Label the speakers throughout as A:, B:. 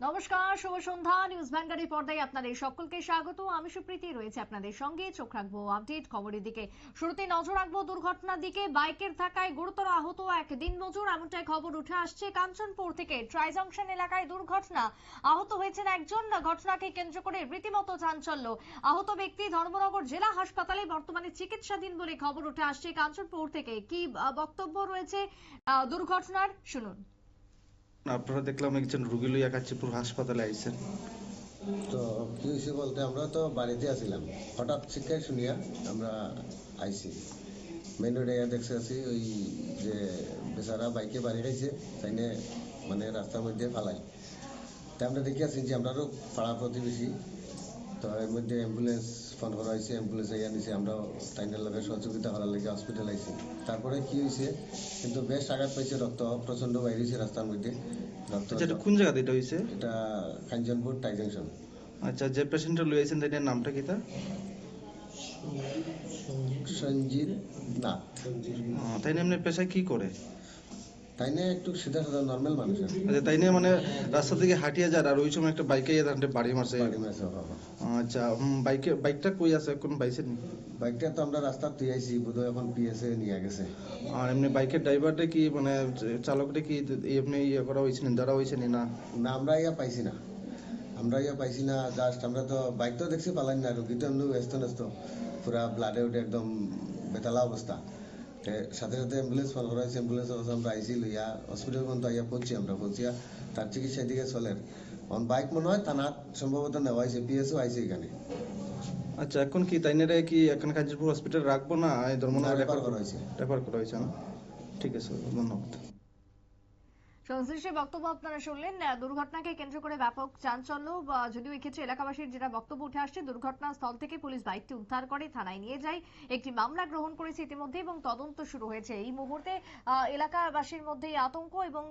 A: নমস্কার, শুভ সন্ধ্যা। নিউজ ভ্যানগাড়ি পর্দায় আপনাদের সকলকে স্বাগত। আমি সুপ্রীতি, রয়েছে আপনাদের সঙ্গে। চোখ রাখব আপডেট খবরের দিকে। শুরুতে নজর রাখব দুর্ঘটনার দিকে। বাইকের ধাক্কায় গুরুতর আহত এক দিন নজর। এমনটাই খবর উঠে আসছে কাঞ্চনপুর থেকে। ট্রাই জংশন এলাকায় দুর্ঘটনা। আহত হয়েছেন একজন। ঘটনাকে কেন্দ্র করে রীতিমতো চাঞ্চল্য। আহত ব্যক্তি ধর্মনগর জেলা হাসপাতালে বর্তমানে চিকিৎসাধীন বলে খবর উঠে আসছে কাঞ্চনপুর থেকে। কি বক্তব্য রয়েছে দুর্ঘটনার? শুনুন।
B: আপনারা দেখলাম একজন রুগী লইয়া কাঞ্চিপুর হাসপাতালে আইছেন।
C: তো কি হয়েছে বলতে, আমরা তো বাড়িতে আছিলাম। হঠাৎ শিক্ষায় শুনিয়া আমরা আইছি। মেন রোডে দেখছে আছি, ওই যে বেচারা বাইকে বাড়ি খাইছে তাইনে মানে রাস্তার মধ্যে ফালাই। তা আমরা দেখি আছি যে আমরারও পাড়া প্রতিবেশী, তো এর মধ্যে অ্যাম্বুলেন্স ফোন করা হয়েছে অ্যাম্বুলেন্স আইয়া নিছে আমরা টাইনের লগে সহযোগিতা করার লেগে হসপিটাল আইছি। তারপরে কি হয়েছে কিন্তু বেশ আঘাত পাইছে রক্ত প্রচণ্ড বাইরে হয়েছে রাস্তার মধ্যে। রক্ত
B: আচ্ছা এটা কোন জায়গাতে এটা হয়েছে
C: এটা কাঞ্চনপুর টাই জংশন
B: আচ্ছা যে পেশেন্টটা লই আইছেন তাইটার নামটা কি তা
C: সঞ্জিত নাথ।
B: তাই এমনি পেশায় কি করে?
C: তাই না একটু সিধা সাধা নর্মাল মানুষ আর কি।
B: আচ্ছা তাই নিয়ে মানে রাস্তা থেকে হাঁটিয়ে যায় আর ওই সময় একটা বাইকে ইয়ে তাহলে বাড়ি মারছে।
C: বাড়ি মাসে
B: আচ্ছা বাইকে বাইকটা কই আছে কোন পাইছেন
C: বাইকটা তো আমরা রাস্তা তুই আইছি বোধহয় এখন পিএসএ নিয়ে গেছে।
B: আর এমনি বাইকের ড্রাইভারটা কি মানে চালকটা কি এমনি ইয়ে করা হয়েছে না ধরা হয়েছে না
C: না? আমরা ইয়া পাইছি না। আমরা ইয়া পাইছি না জাস্ট আমরা তো বাইক তো দেখছি পালাইনি না রুগী তো এমনি ব্যস্ত ন্যস্ত পুরা ব্লাডে উঠে একদম বেতালা অবস্থা। সাথে সাথে অ্যাম্বুলেন্স ফল করা হয়েছে অ্যাম্বুলেন্স আমরা আইছি লইয়া হসপিটাল পর্যন্ত আইয়া পৌঁছি আমরা পৌঁছিয়া তার চিকিৎসার দিকে চলেন অন বাইক মনে হয় থানা সম্ভবত নেওয়া হয়েছে পিএসও আইছে এখানে।
B: আচ্ছা এখন কি তাই নিয়ে কি এখন কাঞ্চিপুর হসপিটাল রাখব না? এই
C: না,
B: ধর্মনগর রেফার
C: করা হয়েছে।
B: রেফার করা হয়েছে না? ঠিক আছে ধন্যবাদ।
A: সংশ্লিষ্ট বক্তব্য আপনারা শুনলেন। দুর্ঘটনাকে কেন্দ্র করে ব্যাপক চাঞ্চল্য। যদিও এক্ষেত্রে এলাকাবাসীর যেটা বক্তব্য উঠে আসছে, দুর্ঘটনাস্থল থেকে পুলিশ বাইকটি উদ্ধার করে থানায় নিয়ে যায়। একটি মামলা গ্রহণ করেছে ইতিমধ্যে এবং তদন্ত শুরু হয়েছে। এই মুহূর্তে এলাকাবাসীর মধ্যে আতঙ্ক এবং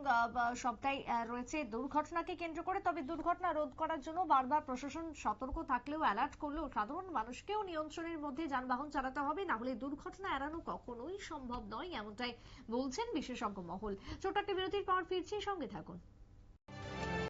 A: সবটাই রয়েছে। দুর্ঘটনাকে কেন্দ্র করে, তবে দুর্ঘটনা রোধ করার জন্য বারবার প্রশাসন সতর্ক থাকলেও অ্যালার্ট করলেও সাধারণ মানুষকেও নিয়ন্ত্রণের মধ্যে যানবাহন চালাতে হবে। না হলে দুর্ঘটনা এড়ানো কখনোই সম্ভব নয়, এমনটাই বলছেন বিশেষজ্ঞ মহল। ছোট একটা বিরতির পর ফিরছি সঙ্গে থাকুন।